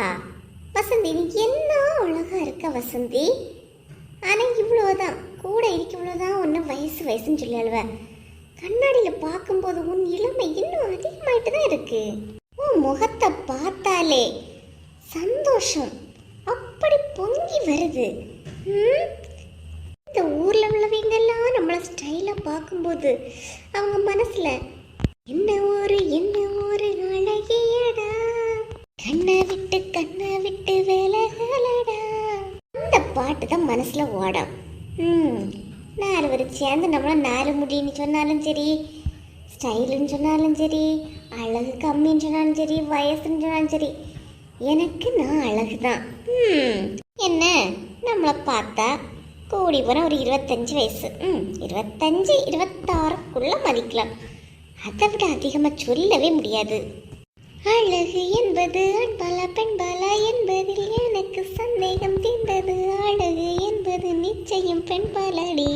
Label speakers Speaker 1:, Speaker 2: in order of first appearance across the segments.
Speaker 1: அழகா? வசந்தி நீ என்ன அழகா இருக்க வசந்தி? ஆனால் இவ்வளோதான் கூட இருக்க இவ்வளவுதான் ஒன்றும் வயசு வயசுன்னு சொல்லி அழுவ கண்ணாடியில் பார்க்கும்போது உன் இளமை இன்னும் அதிகமாயிட்டு தான் இருக்கு. உன் முகத்தை பார்த்தாலே சந்தோஷம். அப்படி பொங்கி வருது. ம்? இந்த உள்ளவங்க உள்ளவங்கெல்லாம் நம்மளை ஸ்டைலாக பார்க்கும்போது அவங்க மனசில் என்ன ஒரு என்ன ஒரு அழகியடா கண்ணை விட்டு கண்ணை விட்டு விலகலடா. அந்த பாட்டு தான் மனசில் ஓடும். ம் நாலு பேர் சேர்ந்து நம்மள நாலு முடின்னு சொன்னாலும் சரி ஸ்டைலுன்னு சொன்னாலும் சரி அழகு கம்மின்னு சொன்னாலும் சரி வயசுன்னு சொன்னாலும் சரி எனக்கு நான் அழகு தான் ம் என்ன? நம்மளை பார்த்தா கூடி போனால் ஒரு இருபத்தஞ்சு வயசு. ம் இருபத்தஞ்சு இருபத்தாறுக்குள்ளே மதிக்கலாம். அதை விட அதிகமாக சொல்லவே முடியாது. அழகு என்பது ஆண்பாலா பெண்பாலா என்பதில் எனக்கு சந்தேகம் தீர்ந்தது. அழகு என்பது நிச்சயம் பெண்பாலடி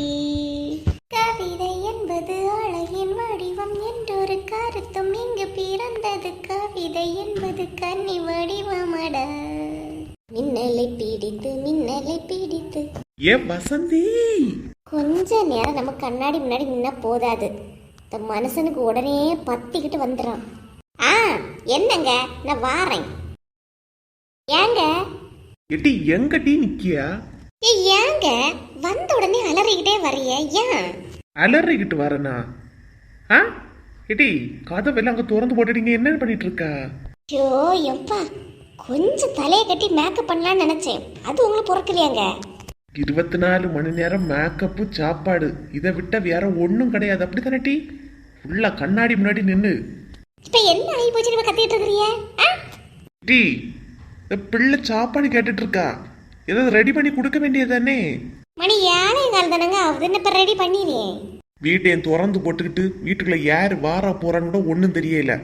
Speaker 1: கவிதை என்பது அழகின் வடிவம் என்றொரு கருத்தும் இங்கு பிறந்தது. கவிதை என்பது கன்னி வடிவமடா. மின்னலை பிடித்து மின்னலை பிடித்து.
Speaker 2: ஏ வசந்தி!
Speaker 1: கொஞ்ச நேரம் நம்ம கண்ணாடி முன்னாடி நின்னா போதாது. இந்த மனுஷனுக்கு உடனே பத்திக்கிட்டு வந்துடும் ஆ என்னங்க? நான் வாரேன். ஏங்க?
Speaker 2: எட்டி எங்க டீ நிக்கியா?
Speaker 1: ஏய், ஏங்க? வந்த உடனே அலறிக்கிட்டே வரைய ஏன்?
Speaker 2: அலறிக்கிட்டு வரனா? ஆ? எட்டி கதவெல்லாம் அங்க திறந்து போட்டுட்டீங்க என்ன பண்ணிட்டு இருக்கா
Speaker 1: ஐயோ எப்பா கொஞ்சம் தலையை கட்டி மேக்கப் பண்ணலாம்னு நினைச்சேன். அது உங்களுக்கு பொறுக்கலையாங்க
Speaker 2: இருபத்தி நாலு மணி நேரம் மேக்கப்பு சாப்பாடு இதை விட்ட வேற ஒன்றும் கிடையாது. அப்படித்தானே டீ? ஃபுல்லா கண்ணாடி முன்னாடி நின்று
Speaker 1: இப்ப என்ன ஆகி போச்சு? நம்ம கத்திட்டு இருக்கிறீங்க?
Speaker 2: டீ பிள்ளை சாப்பாடு கேட்டுட்டு இருக்கா ஏதாவது ரெடி பண்ணி கொடுக்க வேண்டியதானே
Speaker 1: மணி ஏழை கால் தானங்க என்ன இப்ப ரெடி பண்ணிடுறேன்
Speaker 2: வீட்டையும் திறந்து போட்டுக்கிட்டு வீட்டுக்குள்ள யார் வாரா போறான்னு கூட ஒன்றும் தெரியல.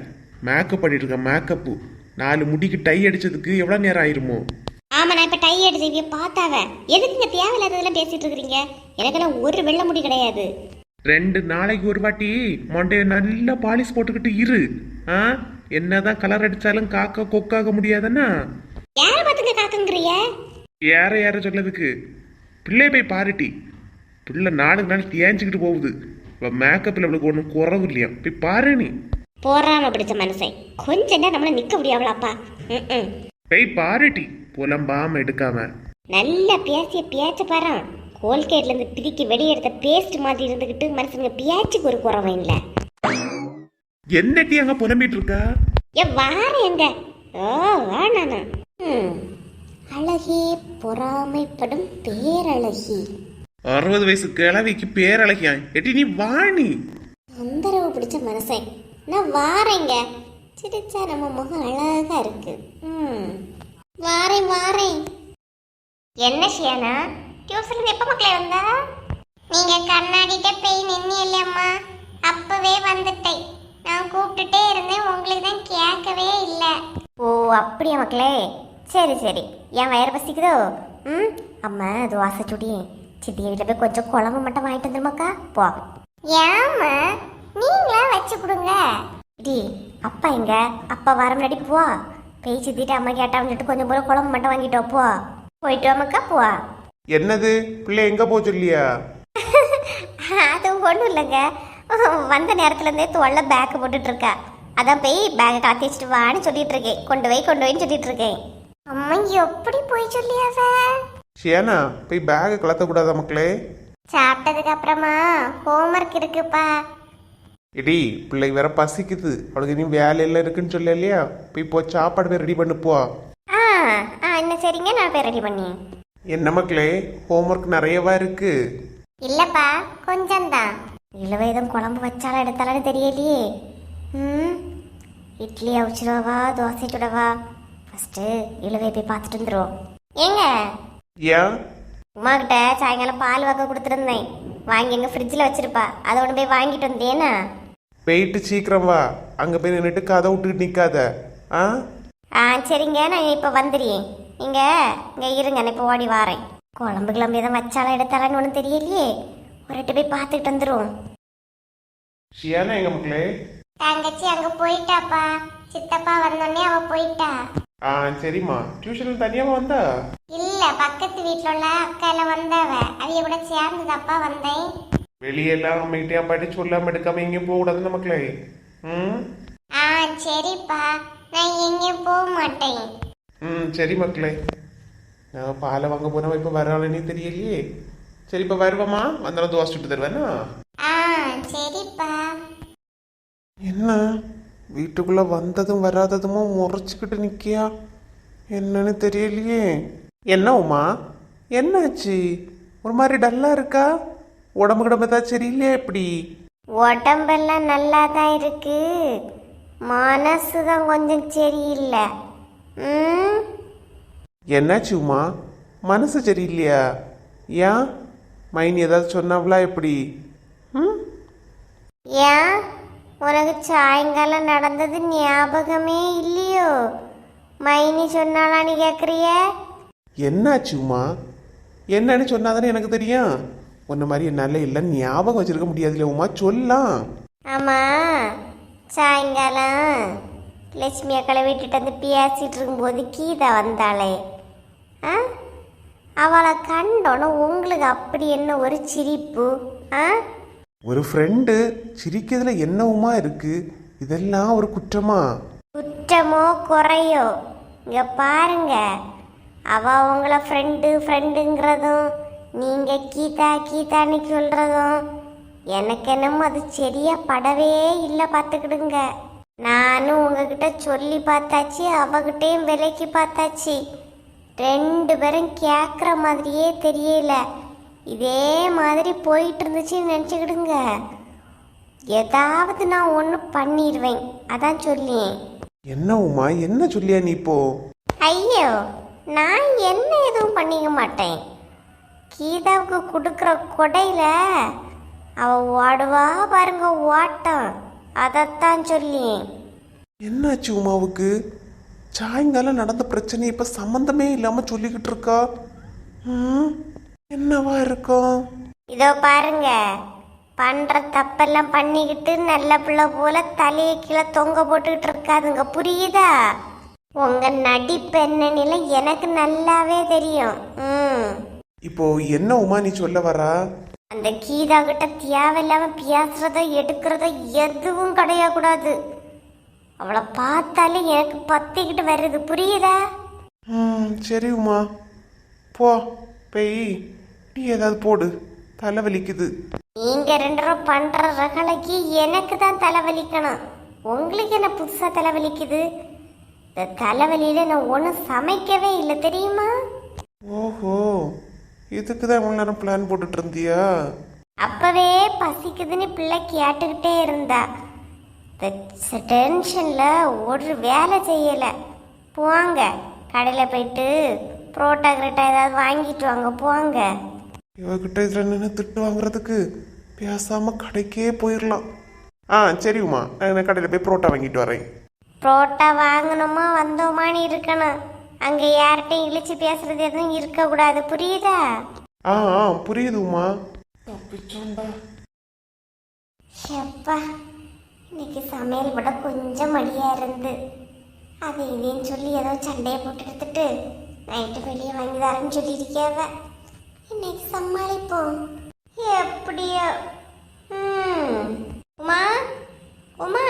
Speaker 2: மேக்கப் பண்ணிட்டு இருக்கேன் மேக்கப்பு நாலு முடிக்கு டை அடிச்சதுக்கு எவ்வளோ நேரம் ஆயிருமோ?
Speaker 1: ஆமா நான் இப்ப டை அடிச்சு பார்த்தாவ. எதுக்குங்க தேவையில்லாததெல்லாம் பேசிட்டு இருக்கிறீங்க? எனக்கெல்லாம் ஒரு வெள்ள முடி கிடையாது.
Speaker 2: ரெண்டு நாளைக்கு ஒரு வாட்டி மண்டைய நல்லா பாலிஷ் போட்டுக்கிட்டு இரு. ஆ? என்னதான் கலர் அடிச்சாலும் காக்கா கொக்காக முடியாதுன்னா?
Speaker 1: யார பாத்துங்க காக்குங்கிறிய
Speaker 2: யார யார சொல்லதுக்கு? பிள்ளை போய் பாருட்டி. பிள்ளை நாளுக்கு நாள் தேஞ்சிக்கிட்டு போகுது. இப்போ மேக்கப்பில் அவளுக்கு ஒன்றும் குறவு இல்லையா? போய் பாரு நீ.
Speaker 1: போறாம பிடிச்ச மனுஷன். கொஞ்ச நேரம் நம்மள நிக்க முடியாவளாப்பா
Speaker 2: போய் பாருட்டி. புலம்பாம எடுக்காம.
Speaker 1: நல்லா பேசிய பேச்ச பாரு. கோல்கேட்ல இருந்து பிரிக்கி வெளியே எடுத்த பேஸ்ட் மாதிரி இருந்துகிட்டு மனுஷனுங்க பேச்சுக்கு ஒரு குறவும் இல்ல
Speaker 2: என்ன டீ அங்க புலம்பிட்டு இருக்கா?
Speaker 1: ஏ வார எங்க? ஓ வாணானா ம். அழகே பொறாமைப்படும் பேரழகி.
Speaker 2: அறுபது வயசு கிழவிக்கு பேரழகியா எட்டி நீ வாணி
Speaker 1: தொந்தரவு பிடிச்ச மனுஷன். நான் வாரேங்க. சிரிச்சா நம்ம முகம் அழகா இருக்கு. ம். வாரேன் வாரேன். என்ன ஷியானா? டியூஷன்ல எப்ப மக்களே வந்தா? நீங்க கண்ணாடிட்ட போய் நின்னியல்லம்மா அப்பவே வந்துட்டேன். நான் கூப்பிட்டுட்டே இருந்தேன் உங்களுக்கு தான் கேட்கவே இல்லை. ஓ அப்படியா மக்களே? சரி சரி. என் வயிறு பசிக்குதோ? ம்? அம்மா தோசை சுடி. சித்தி வீட்டில் போய் கொஞ்சம் குழம்பு மட்டும் வாங்கிட்டு வந்துருமாக்கா போ. ஏம்மா நீங்களா வச்சு கொடுங்க. டி அப்பா எங்க? அப்பா வர முன்னாடி போ. பேய் சித்திட்டு அம்மா கேட்டா வந்துட்டு கொஞ்சம் போல குழம்பு மட்டும் வாங்கிட்டு போ. போயிட்டு வாமக்கா போ.
Speaker 2: என்னது? பிள்ளை எங்க போ சொல்லியா
Speaker 1: அது ஒன்றும் இல்லைங்க. வந்த நேரத்துலேருந்தே தொல்லை பேக்கு போட்டுட்டு இருக்கா அதான் போய் பேக்கை காத்தி வச்சுட்டு வான்னு சொல்லிட்டு இருக்கேன் கொண்டு போய் கொண்டு போயின்னு சொல்லிட்டு இருக்கேன் அம்மா எப்படி போய் சொல்லியாவ
Speaker 2: ஷியானா போய் பேகை கலத்த கூடாதா மக்களே?
Speaker 1: சாப்பிட்டதுக்கு அப்புறமா ஹோம்ஒர்க் இருக்குப்பா.
Speaker 2: எடி பிள்ளை வேற பசிக்குது. அவளுக்கு இனி வேலையெல்லாம் இருக்குன்னு சொல்ல இல்லையா போய் போ சாப்பாடு போய் ரெடி பண்ணு போ.
Speaker 1: ஆ ஆ என்ன சரிங்க நான் போய் ரெடி பண்ணி.
Speaker 2: என்ன மக்களே ஹோம்ஒர்க் நிறையவா இருக்கு.
Speaker 1: இல்லப்பா கொஞ்சம்தான். இளவேதம் குழம்பு வச்சாலும் எடுத்தாலும் தெரியலையே. ம் இட்லி அவிச்சிடவா தோசை சுடவா? ஃபஸ்ட்டு இளவே போய் பார்த்துட்டு வந்துடும் ஏங்க?
Speaker 2: ஏன்
Speaker 1: உமா கிட்ட சாயங்காலம் பால் வாக்க கொடுத்துருந்தேன். வாங்கி எங்க ஃப்ரிட்ஜில் வச்சிருப்பா. அதை ஒன்று போய் வாங்கிட்டு வந்தேனா?
Speaker 2: போயிட்டு சீக்கிரம் வா. அங்க போய் நின்றுட்டு கதை விட்டுக்கிட்டு நிக்காத. ஆ?
Speaker 1: ஆ சரிங்க. நான் இப்போ வந்துடுறேன். நீங்கள் இங்கே இருங்க நான் இப்போ ஓடி வாரேன். குழம்பு கிளம்பு எதுவும் வச்சாலும் எடுத்தாலும் ஒன்றும் தெரியலையே. ஒரு எட்டு போய் பார்த்துட்டு வந்துடும்
Speaker 2: ஷியானா எங்க மக்களே?
Speaker 1: தங்கச்சி அங்க போயிட்டாப்பா. சித்தப்பா வந்தோடனே அவ போயிட்டா.
Speaker 2: ஆ சரிம்மா. டியூஷனுக்கு தனியாக வந்தா?
Speaker 1: இல்ல பக்கத்து வீட்ல உள்ள அக்கால வந்தவ. அவிய கூட சேர்ந்ததப்பா வந்தேன்.
Speaker 2: வெளியெல்லாம் அமைதியாக படிச்சு சொல்லாம எடுக்காம எங்கேயும் போகக்கூடாது மக்களே. ம்?
Speaker 1: ஆ சரிப்பா. நான் எங்கேயும் போக மாட்டேன்.
Speaker 2: ம் சரி மக்களே நான் பாலை வாங்க போனவ இப்போ வராளனே தெரியலையே சரி இப்போ வருவமா வந்தாலும் தோசை சுட்டு தருவேனா
Speaker 1: ஆ சரிப்பா
Speaker 2: என்ன வீட்டுக்குள்ள வந்ததும் வராததுமோ முறைச்சிக்கிட்டு நிக்கியா என்னன்னு தெரியலையே என்ன உமா என்னாச்சு ஒரு மாதிரி டல்லா இருக்கா உடம்பு கிடம்பு ஏதாவது சரியில்லையா எப்படி
Speaker 1: உடம்பெல்லாம் நல்லா தான் இருக்கு மனசு தான் கொஞ்சம் சரியில்லை
Speaker 2: என்னாச்சு உமா? மனசு சரியில்லையா? ஏன்? மைனி ஏதாவது சொன்னாவளா எப்படி? ம்?
Speaker 1: ஏன்? உனக்கு சாயங்காலம் நடந்தது ஞாபகமே இல்லையோ? மைனி சொன்னாலான்னு கேட்குறிய
Speaker 2: என்னாச்சு உமா? என்னன்னு சொன்னாதானே எனக்கு தெரியும். உன்ன மாதிரி என்னால் எல்லாம் ஞாபகம் வச்சிருக்க முடியாதுல்ல உமா? சொல்லலாம்.
Speaker 1: ஆமாம் சாயங்காலம். லட்சுமி அக்களை விட்டுட்டு வந்து பேசிட்டு இருக்கும்போது கீதா வந்தாளே. ஆ? அவளை கண்டோன்னு உங்களுக்கு அப்படி என்ன ஒரு சிரிப்பு? ஆ?
Speaker 2: ஒரு ஃப்ரெண்டு சிரிக்கிறதுல என்னவுமா இருக்கு? இதெல்லாம் ஒரு குற்றமா?
Speaker 1: குற்றமோ குறையோ? இங்க பாருங்க. அவ உங்களை ஃப்ரெண்டு ஃப்ரெண்டுங்கிறதும் நீங்க கீதா கீதான்னு சொல்றதும் எனக்கு என்னமோ அது சரியா படவே இல்லை பார்த்துக்கிடுங்க. நானும் உங்ககிட்ட சொல்லி பார்த்தாச்சு அவகிட்டையும் விலைக்கு பார்த்தாச்சு. ரெண்டு பேரும் கேட்குற மாதிரியே தெரியல. இதே மாதிரி போயிட்டு இருந்துச்சுன்னு நினச்சிக்கிடுங்க. ஏதாவது நான் ஒன்று பண்ணிடுவேன் அதான் சொல்லியேன்
Speaker 2: என்ன உமா என்ன சொல்லியா நீ இப்போ?
Speaker 1: ஐயோ நான் என்ன எதுவும் பண்ணிக்க மாட்டேன். கீதாவுக்கு கொடுக்குற கொடையில அவ ஓடுவா பாருங்க ஓட்டம். அதைத்தான் சொல்லி
Speaker 2: என்னாச்சு உமாவுக்கு? சாயங்காலம் நடந்த பிரச்சனை இப்ப சம்பந்தமே இல்லாம சொல்லிக்கிட்டு இருக்கா? ம், என்னவா இருக்கும்
Speaker 1: இதோ பாருங்க. பண்ற தப்பெல்லாம் பண்ணிக்கிட்டு நல்ல பிள்ளை போல தலையை கீழே தொங்க போட்டுக்கிட்டு இருக்காதுங்க. புரியுதா? உங்க நடிப்பு என்னன்னு எனக்கு நல்லாவே தெரியும். ம்.
Speaker 2: இப்போ என்ன உமா நீ சொல்ல வரா?
Speaker 1: அந்த கீதா கிட்ட தேவையில்லாம பேசுறதோ எடுக்கிறதோ எதுவும் கிடையக்கூடாது. அவளை பார்த்தாலே எனக்கு பத்திக்கிட்டு வருது. புரியுதா?
Speaker 2: ம் சரி உமா. போ போய். நீ ஏதாவது போடு. தலை வலிக்குது
Speaker 1: நீங்க ரெண்டு பேரும் பண்ற ரகலைக்கு எனக்கு தான் தலைவலிக்கணும். உங்களுக்கு என்ன புதுசா தலைவலிக்குது? இந்த தலைவலியில நான் ஒன்றும் சமைக்கவே இல்லை தெரியுமா?
Speaker 2: ஓஹோ. இதுக்கு தான் இவ்வளோ நேரம் பிளான் போட்டுட்டு இருந்தியா?
Speaker 1: அப்பவே பசிக்குதுன்னு பிள்ளை கேட்டுக்கிட்டே இருந்தா. டென்ஷன்ல ஒரு வேலை செய்யல. போங்க கடையில் போயிட்டு புரோட்டா கிரோட்டா ஏதாவது வாங்கிட்டு வாங்க போங்க.
Speaker 2: இவகிட்ட இதில் நின்று திட்டு வாங்குறதுக்கு பேசாம கடைக்கே போயிடலாம் ஆ சரி உமா. நான் கடையில் போய் புரோட்டா வாங்கிட்டு வரேன்.
Speaker 1: புரோட்டா வாங்கணுமா வந்தோமான்னு இருக்கணும். அங்கே யார்கிட்டையும் இழிச்சு பேசுறது எதுவும் இருக்கக்கூடாது புரியுதா?
Speaker 2: ஆ ஆ புரியுது உமா. தப்பிச்சோண்டா
Speaker 1: எப்பா இன்னைக்கு சமையல் விட கொஞ்சம் மடியா இருந்து. அது இதையும் சொல்லி ஏதோ சண்டையை போட்டு எடுத்துட்டு நைட்டு வெளியே வாங்கி தரேன்னு சொல்லியிருக்கேவ இன்னைக்கு சமாளிப்போம். எப்படியோ. உமா உமா.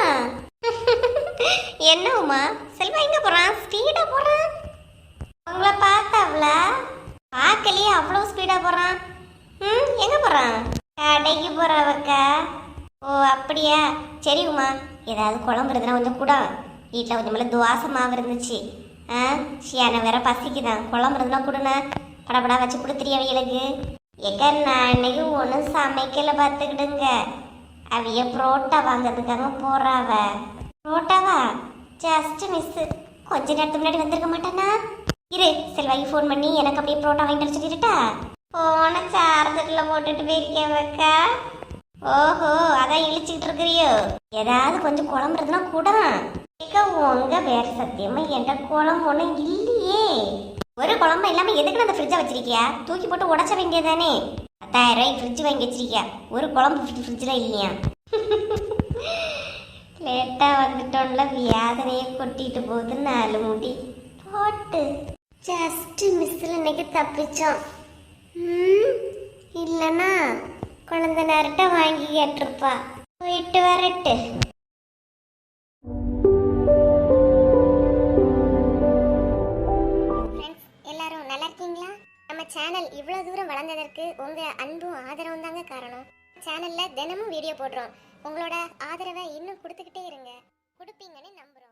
Speaker 1: என்ன உமா? செல்வா எங்க போறான்? ஸ்பீடா போறான் உங்களை பார்த்தாவ்ல பார்க்கலையே அவ்வளோ ஸ்பீடாக போகிறான் ம் எங்கே போகிறான் கடைக்கு போகிறவக்கா ஓ அப்படியா? சரி உமா ஏதாவது குழம்பு இருந்தா கொஞ்சம் கூட. வீட்டில் கொஞ்சம் மேலே துவாச மாவு இருந்துச்சு. ஆ ஷியான வேற பசிக்குதான். குழம்பு இருந்தா கொடுண்ணா. படபடா வச்சு கொடுத்துறிய அவியலுக்கு எங்க நான் இன்னைக்கு ஒன்றும் சமைக்கலை பார்த்துக்கிடுங்க அவைய புரோட்டா வாங்கிறதுக்காக போறாவ புரோட்டாவா? ஜஸ்ட் மிஸ் கொஞ்ச நேரத்துக்கு முன்னாடி வந்திருக்க மாட்டேன்னா இரு செல்வாய்க்கு ஃபோன் பண்ணி எனக்கு அப்படியே புரோட்டா வாங்கிட்டு வர போன சார்ஜர்ல போட்டுட்டு போயிருக்கேன் அக்கா ஓஹோ அதான் இழிச்சுக்கிட்டு இருக்கிறியோ? ஏதாவது கொஞ்சம் குழம்பு கூட. ஏக்கா, உங்க வேற சத்தியமா என்கிட்ட குழம்பு ஒன்றும் இல்லையே. ஒரு குழம்பு இல்லாம எதுக்கு அந்த ஃப்ரிட்ஜை வச்சிருக்கியா? தூக்கி போட்டு உடச்ச வேண்டியதானே பத்தாயிரம் ரூபாய் ஃப்ரிட்ஜ் வாங்கி வச்சிருக்கியா? ஒரு குழம்பு ஃப்ரிட்ஜில் இல்லையா? லேட்டாக வந்துட்டோம்ல வியாதனையை கொட்டிட்டு போகுது நாலு முடி போட்டு. ஜஸ்ட் மிஸ்ஸில் இன்னைக்கு தப்பிச்சோம். ம், இல்லனா குழந்த நேரட்ட வாங்கி கேட்டிருப்பா. போயிட்டு வரட்டு. எல்லாரும் நல்லா இருக்கீங்களா? நம்ம சேனல் இவ்வளோ தூரம் வளர்ந்ததற்கு உங்கள் அன்பும் ஆதரவும் தாங்க காரணம். சேனலில் தினமும் வீடியோ போடுறோம். உங்களோட ஆதரவை இன்னும் கொடுத்துக்கிட்டே இருங்க. கொடுப்பீங்கன்னு நம்புறோம்.